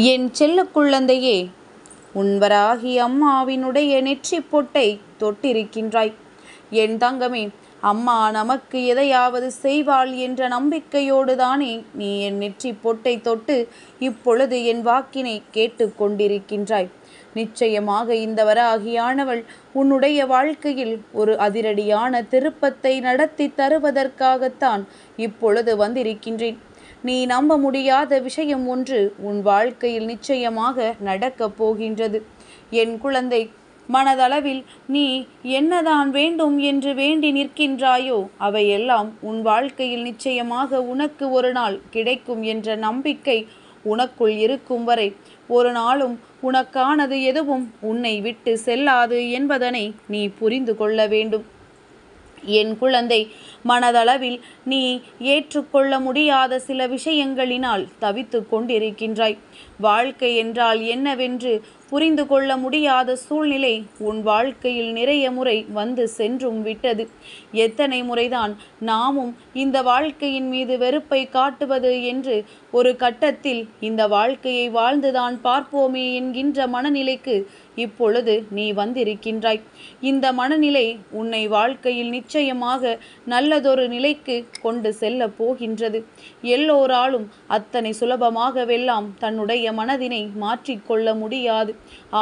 என் செல்ல குழந்தையே உன்வராகி அம்மாவினுடைய நெற்றி பொட்டை தொட்டிருக்கின்றாய். என் தங்கமே அம்மா நமக்கு எதையாவது செய்வாள் என்ற நம்பிக்கையோடு தானே நீ என் நெற்றி பொட்டை தொட்டு இப்பொழுது என் வாக்கினை கேட்டு கொண்டிருக்கின்றாய். நிச்சயமாக இந்த வராகியானவள் உன்னுடைய வாழ்க்கையில் ஒரு அதிரடியான திருப்பத்தை நடத்தி தருவதற்காகத்தான் இப்பொழுது வந்திருக்கின்றேன். நீ நம்ப முடியாத விஷயம் ஒன்று உன் வாழ்க்கையில் நிச்சயமாக நடக்கப் போகின்றது. என் குழந்தை மனதளவில் நீ என்னதான் வேண்டும் என்று வேண்டி நிற்கின்றாயோ அவையெல்லாம் உன் வாழ்க்கையில் நிச்சயமாக உனக்கு ஒரு நாள் கிடைக்கும் என்ற நம்பிக்கை உனக்குள் இருக்கும் வரை ஒரு நாளும் உனக்கானது எதுவும் உன்னை விட்டு செல்லாது என்பதனை நீ புரிந்து கொள்ள வேண்டும். என் குழந்தை மனதளவில் நீ ஏற்றுக்கொள்ள முடியாத சில விஷயங்களினால் தவித்து கொண்டிருக்கின்றாய். வாழ்க்கை என்றால் என்னவென்று புரிந்து கொள்ள முடியாத சூழ்நிலை உன் வாழ்க்கையில் நிறைய முறை வந்து சென்றும் விட்டது. எத்தனை முறைதான் நாமும் இந்த வாழ்க்கையின் மீது வெறுப்பை காட்டுவது என்று ஒரு கட்டத்தில் இந்த வாழ்க்கையை வாழ்ந்துதான் பார்ப்போமே என்கின்ற மனநிலைக்கு இப்பொழுது நீ வந்திருக்கின்றாய். இந்த மனநிலை உன்னை வாழ்க்கையில் நிச்சயமாக நல்ல நல்லதொரு நிலைக்கு கொண்டு செல்ல போகின்றது. எல்லோராலும் அத்தனை சுலபமாகவெல்லாம் தன்னுடைய மனதினை மாற்றிக்கொள்ள முடியாது.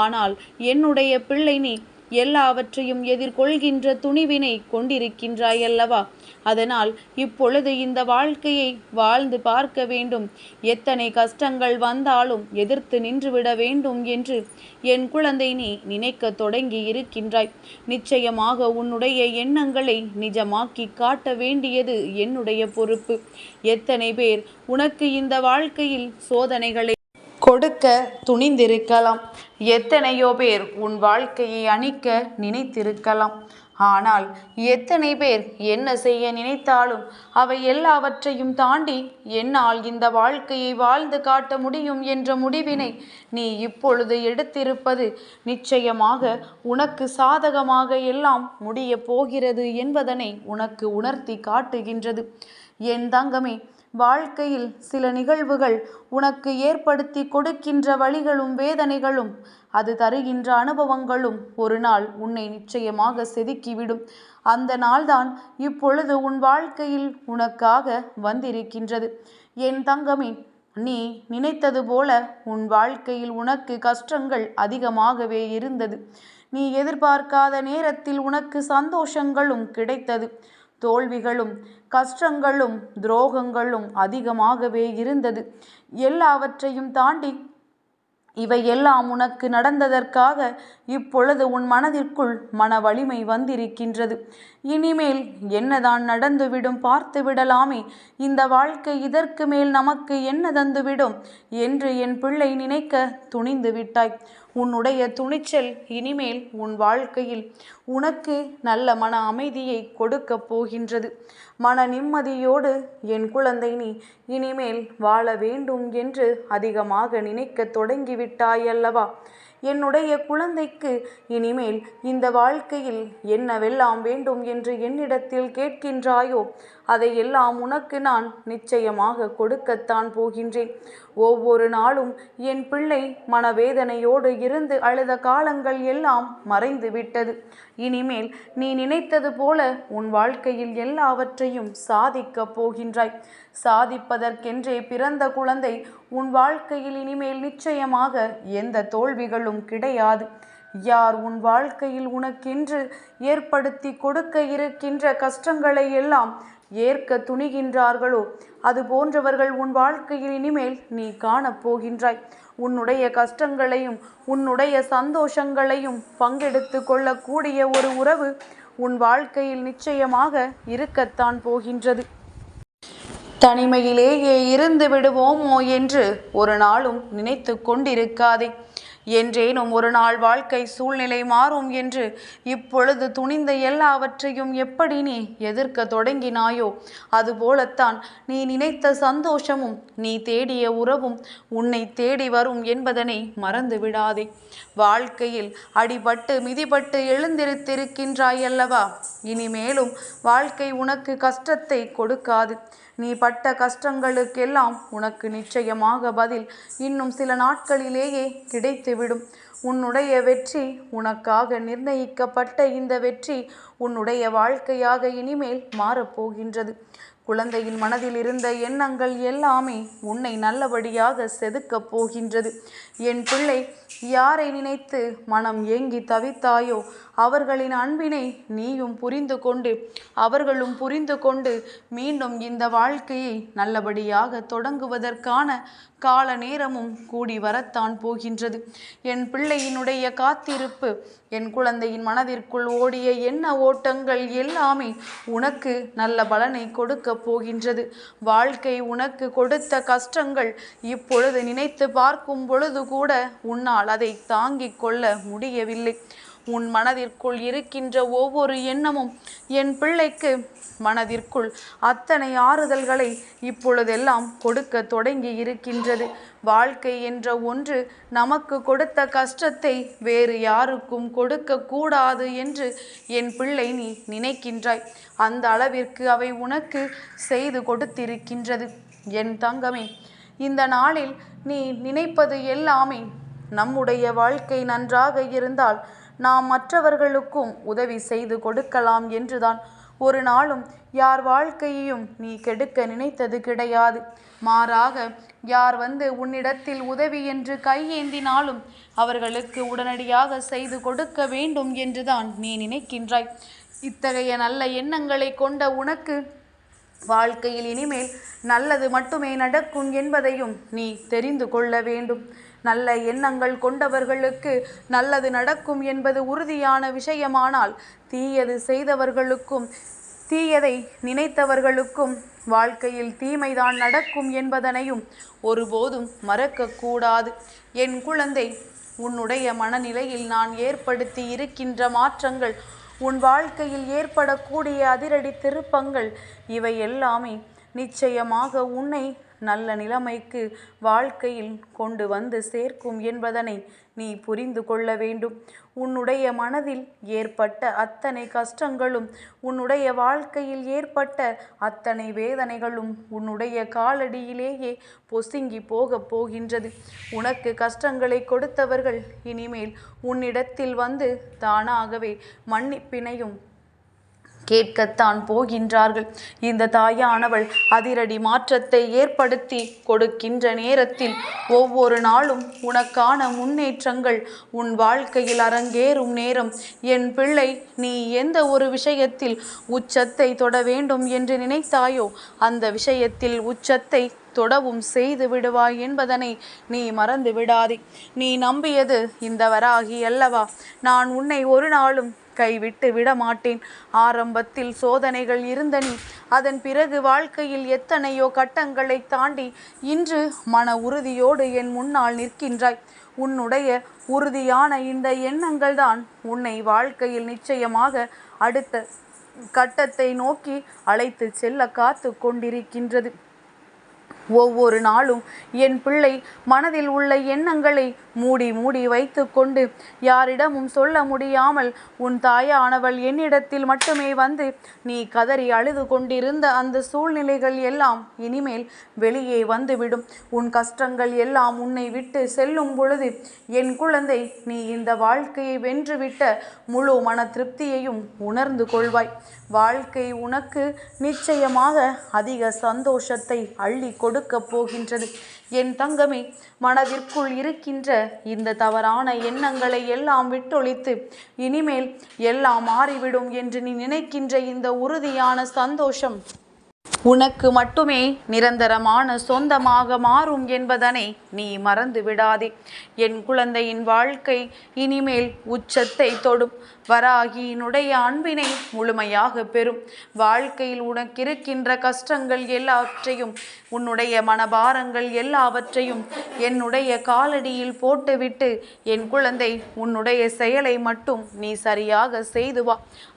ஆனால் என்னுடைய பிள்ளை நீ எல்லாவற்றையும் எதிர்கொள்கின்ற துணிவினை கொண்டிருக்கின்றாய் அல்லவா அதனால் இப்பொழுது இந்த வாழ்க்கையை வாழ்ந்து பார்க்க வேண்டும். எத்தனை கஷ்டங்கள் வந்தாலும் எதிர்த்து நின்றுவிட வேண்டும் என்று என் குழந்தை நீ நினைக்க தொடங்கி இருக்கின்றாய். நிச்சயமாக உன்னுடைய எண்ணங்களை நிஜமாக்கி காட்ட வேண்டியது என்னுடைய பொறுப்பு. எத்தனை பேர் உனக்கு இந்த வாழ்க்கையில் சோதனைகளை கொடுக்க துணிந்திருக்கலாம். எத்தனையோ பேர் உன் வாழ்க்கையை அணிக்க நினைத்திருக்கலாம். ஆனால் எத்தனை பேர் என்ன செய்ய நினைத்தாலும் அவை எல்லாவற்றையும் தாண்டி என்னால் இந்த வாழ்க்கையை வாழ்ந்து காட்ட முடியும் என்ற முடிவினை நீ இப்பொழுது எடுத்திருப்பது நிச்சயமாக உனக்கு சாதகமாக எல்லாம் முடிய போகிறது என்பதனை உனக்கு உணர்த்தி காட்டுகின்றது. என் தங்கமே வாழ்க்கையில் சில நிகழ்வுகள் உனக்கு ஏற்படுத்தி கொடுக்கின்ற வழிகளும் வேதனைகளும் அது தருகின்ற அனுபவங்களும் ஒரு நாள் உன்னை நிச்சயமாக செதுக்கிவிடும். அந்த நாள்தான் இப்பொழுது உன் வாழ்க்கையில் உனக்காக வந்திருக்கின்றது. என் தங்கமே நீ நினைத்தது போல உன் வாழ்க்கையில் உனக்கு கஷ்டங்கள் அதிகமாகவே இருந்தது. நீ எதிர்பார்க்காத நேரத்தில் உனக்கு சந்தோஷங்களும் கிடைத்தது. தோல்விகளும் கஷ்டங்களும் துரோகங்களும் அதிகமாகவே இருந்தது. எல்லாவற்றையும் தாண்டி இவை எல்லாம் உனக்கு நடந்ததற்காக இப்பொழுது உன் மனதிற்குள் மன வலிமை வந்திருக்கின்றது. இனிமேல் என்னதான் நடந்துவிடும் பார்த்து விடலாமே. இந்த வாழ்க்கை இதற்கு மேல் நமக்கு என்ன தந்துவிடும்? என்று என் பிள்ளை நினைக்க துணிந்து விட்டாய். உன்னுடைய துணிச்சல் இனிமேல் உன் வாழ்க்கையில் உனக்கு நல்ல மன அமைதியை கொடுக்கப் போகின்றது. மன நிம்மதியோடு என் குழந்தை நீ இனிமேல் வாழ வேண்டும் என்று அதிகமாக நினைக்க தொடங்கிவிட்டாயல்லவா? என்னுடைய குழந்தைக்கு இனிமேல் இந்த வாழ்க்கையில் என்னவெல்லாம் வேண்டும் என்று என்னிடத்தில் கேட்கின்றாயோ அதையெல்லாம் உனக்கு நான் நிச்சயமாக கொடுக்கத்தான் போகின்றேன். ஒவ்வொரு நாளும் என் பிள்ளை மனவேதனையோடு இருந்து அழுத காலங்கள் எல்லாம் மறைந்து விட்டது இனிமேல் நீ நினைத்தது போல உன் வாழ்க்கையில் எல்லாவற்றையும் சாதிக்கப் போகின்றாய். சாதிப்பதற்கென்றே பிறந்த குழந்தை உன் வாழ்க்கையில் இனிமேல் நிச்சயமாக எந்த தோல்விகளும் கிடையாது. யார் உன் வாழ்க்கையில் உனக்கென்று ஏற்படுத்தி கொடுக்க இருக்கின்ற கஷ்டங்களை எல்லாம் ஏற்க துணிகின்றார்களோ? அது போன்றவர்கள் உன் வாழ்க்கையில் இனிமேல் நீ காணப்போகின்றாய் உன்னுடைய கஷ்டங்களையும் உன்னுடைய சந்தோஷங்களையும் பங்கெடுத்து கொள்ளக்கூடிய ஒரு உறவு உன் வாழ்க்கையில் நிச்சயமாக இருக்கத்தான் போகின்றது. தனிமையிலேயே இருந்து விடுவோமோ என்று ஒரு நாளும் நினைத்து கொண்டிருக்காதே. என்றேனும் ஒரு நாள் வாழ்க்கை சூழ்நிலை மாறும் என்று இப்பொழுது துணிந்த எல்லாவற்றையும் எப்படி நீ எதிர்க்க தொடங்கினாயோ அதுபோலத்தான் நீ நினைத்த சந்தோஷமும் நீ தேடிய உறவும் உன்னை தேடி வரும் என்பதனை மறந்து விடாதே வாழ்க்கையில் அடிபட்டு மிதிபட்டு எழுந்திருத்திருக்கின்றாய் அல்லவா இனிமேலும் வாழ்க்கை உனக்கு கஷ்டத்தை கொடுக்காது. நீ பட்ட கஷ்டங்களுக்கெல்லாம் உனக்கு நிச்சயமாக பதில். இன்னும் சில நாட்களிலேயே கிடைத்துவிடும். உன்னுடைய வெற்றி உனக்காக நிர்ணயிக்கப்பட்ட இந்த வெற்றி உன்னுடைய வாழ்க்கையாக இனிமேல் மாறப்போகின்றது. குழந்தையின் மனதில் இருந்த எண்ணங்கள் எல்லாமே உன்னை நல்லபடியாக செதுக்கப் போகின்றது. என் பிள்ளை யாரை நினைத்து மனம் ஏங்கி தவித்தாயோ அவர்களின் அன்பினை நீயும் புரிந்து கொண்டு அவர்களும் புரிந்து கொண்டு மீண்டும் இந்த வாழ்க்கையை நல்லபடியாக தொடங்குவதற்கான கால நேரமும் கூடி வரத்தான் போகின்றது. என் பிள்ளையினுடைய காத்திருப்பு என் குழந்தையின் மனதிற்குள் ஓடிய என்ன ஓட்டங்கள் எல்லாமே உனக்கு நல்ல பலனை கொடுக்க போகின்றது. வாழ்க்கை உனக்கு கொடுத்த கஷ்டங்கள் இப்பொழுது நினைத்து பார்க்கும் பொழுது கூட உன்னால் அதை தாங்கிக் கொள்ள முடியவில்லை. உன் மனதிற்குள் இருக்கின்ற ஒவ்வொரு எண்ணமும் என் பிள்ளைக்கு மனதிற்குள் அத்தனை ஆறுதல்களை இப்பொழுதெல்லாம் கொடுக்க தொடங்கி இருக்கின்றது. வாழ்க்கை என்ற ஒன்று நமக்கு கொடுத்த கஷ்டத்தை வேறு யாருக்கும் கொடுக்க கூடாது என்று என் பிள்ளை நீ நினைக்கின்றாய். அந்த அளவிற்கு அவை உனக்கு செய்து கொடுத்திருக்கின்றது. என் தங்கமே இந்த நாளில் நீ நினைப்பது எல்லாமே நம்முடைய வாழ்க்கை நன்றாக இருந்தால் நாம் மற்றவர்களுக்கும் உதவி செய்து கொடுக்கலாம் என்றுதான். ஒரு நாளும் யார் வாழ்க்கையையும் நீ கெடுக்க நினைத்தது கிடையாது. மாறாக யார் வந்து உன்னிடத்தில் உதவி என்று கையேந்தினாலும் அவர்களுக்கு உடனடியாக செய்து கொடுக்க வேண்டும் என்றுதான் நீ நினைக்கின்றாய். இத்தகைய நல்ல எண்ணங்களை கொண்ட உனக்கு வாழ்க்கையில் இனிமேல் நல்லது மட்டுமே நடக்கும் என்பதையும் நீ தெரிந்து கொள்ள வேண்டும். நல்ல எண்ணங்கள் கொண்டவர்களுக்கு நல்லது நடக்கும் என்பது உறுதியான விஷயமானால் தீயது செய்தவர்களுக்கும் தீயதை நினைத்தவர்களுக்கும் வாழ்க்கையில் தீமைதான் நடக்கும் என்பதனையும் ஒருபோதும் மறக்கக்கூடாது. என் குழந்தை உன்னுடைய மனநிலையில் நான் ஏற்படுத்தி இருக்கின்ற மாற்றங்கள் உன் வாழ்க்கையில் ஏற்படக்கூடிய அதிரடி திருப்பங்கள் இவை எல்லாமே நிச்சயமாக உன்னை நல்ல நிலைமைக்கு வாழ்க்கையில் கொண்டு வந்து சேர்க்கும் என்பதனை நீ புரிந்து கொள்ள வேண்டும். உன்னுடைய மனதில் ஏற்பட்ட அத்தனை கஷ்டங்களும் உன்னுடைய வாழ்க்கையில் ஏற்பட்ட அத்தனை வேதனைகளும் உன்னுடைய காலடியிலேயே பொசுங்கி போகப் போகின்றது. உனக்கு கஷ்டங்களை கொடுத்தவர்கள் இனிமேல் உன்னிடத்தில் வந்து தானாகவே மன்னிப்பினையும் கேட்கத்தான் போகின்றார்கள். இந்த தாயானவள் அதிரடி மாற்றத்தை ஏற்படுத்தி கொடுக்கின்ற நேரத்தில் ஒவ்வொரு நாளும் உனக்கான முன்னேற்றங்கள் உன் வாழ்க்கையில் அரங்கேறும் நேரம். என் பிள்ளை நீ எந்த ஒரு விஷயத்தில் உச்சத்தை தொட வேண்டும் என்று நினைத்தாயோ அந்த விஷயத்தில் உச்சத்தை தொடவும் செய்து விடுவாய் என்பதனை நீ மறந்து விடாதே நீ நம்பியது இந்த வராகி அல்லவா? நான் உன்னை ஒரு நாளும் கைவிட்டு விடமாட்டேன். ஆரம்பத்தில் சோதனைகள் இருந்த நீ அதன் பிறகு வாழ்க்கையில் எத்தனையோ கட்டங்களை தாண்டி இன்று மன உறுதியோடு என் முன்னால் நிற்கின்றாய். உன்னுடைய உறுதியான இந்த எண்ணங்கள் தான் உன்னை வாழ்க்கையில் நிச்சயமாக அடுத்த கட்டத்தை நோக்கி அழைத்து செல்ல காத்து கொண்டிருக்கின்றது. ஒவ்வொரு நாளும் என் பிள்ளை மனதில் உள்ள எண்ணங்களை மூடி மூடி வைத்து கொண்டு யாரிடமும் சொல்ல முடியாமல் உன் தாயானவள் என்னிடத்தில் மட்டுமே வந்து நீ கதறி அழுது கொண்டிருந்த அந்த சூழ்நிலைகள் எல்லாம் இனிமேல் வெளியே வந்துவிடும். உன் கஷ்டங்கள் எல்லாம் உன்னை விட்டு செல்லும் பொழுது என் குழந்தை நீ இந்த வாழ்க்கையை வென்றுவிட்ட முழு மன திருப்தியையும் உணர்ந்து கொள்வாய். வாழ்க்கை உனக்கு நிச்சயமாக அதிக சந்தோஷத்தை அள்ளி கொடுக்கப் போகின்றது. என் தங்கமே மனதிற்குள் இருக்கின்ற இந்த தவறான எண்ணங்களை எல்லாம் விட்டொழித்து இனிமேல் எல்லாம் மாறிவிடும் என்று நீ நினைக்கின்ற இந்த உறுதியான சந்தோஷம் உனக்கு மட்டுமே நிரந்தரமான சொந்தமாக மாறும் என்பதனை நீ மறந்து விடாதே என் குழந்தையின் வாழ்க்கை இனிமேல் உச்சத்தை தொடும். வராகியினுடைய அன்பினை முழுமையாக பெறும். வாழ்க்கையில் உனக்கிருக்கின்ற கஷ்டங்கள் எல்லாவற்றையும் உன்னுடைய மனபாரங்கள் எல்லாவற்றையும் என்னுடைய காலடியில் போட்டுவிட்டு என் குழந்தை உன்னுடைய செயலை மட்டும் நீ சரியாக செய்து வா.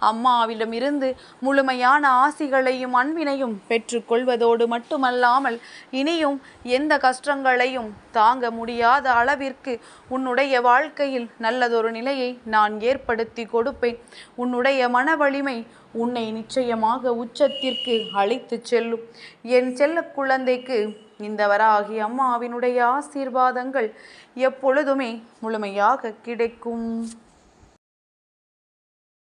அம்மாவிடமிருந்து முழுமையான ஆசிகளையும் அன்பினையும் பெற்றுக்கொள்வதோடு மட்டுமல்லாமல் இனியும் எந்த கஷ்டங்களையும் தாங்க முடியாத அளவிற்கு உன்னுடைய வாழ்க்கையில் நல்லதொரு நிலையை நான் ஏற்படுத்தி கொடுப்பேன். உன்னுடைய மன வலிமை உன்னை நிச்சயமாக உச்சத்திற்கு அழைத்துச் செல்லும். என் செல்ல குழந்தைக்கு இந்த வராகி அம்மாவினுடைய ஆசீர்வாதங்கள் எப்பொழுதுமே முழுமையாக கிடைக்கும்.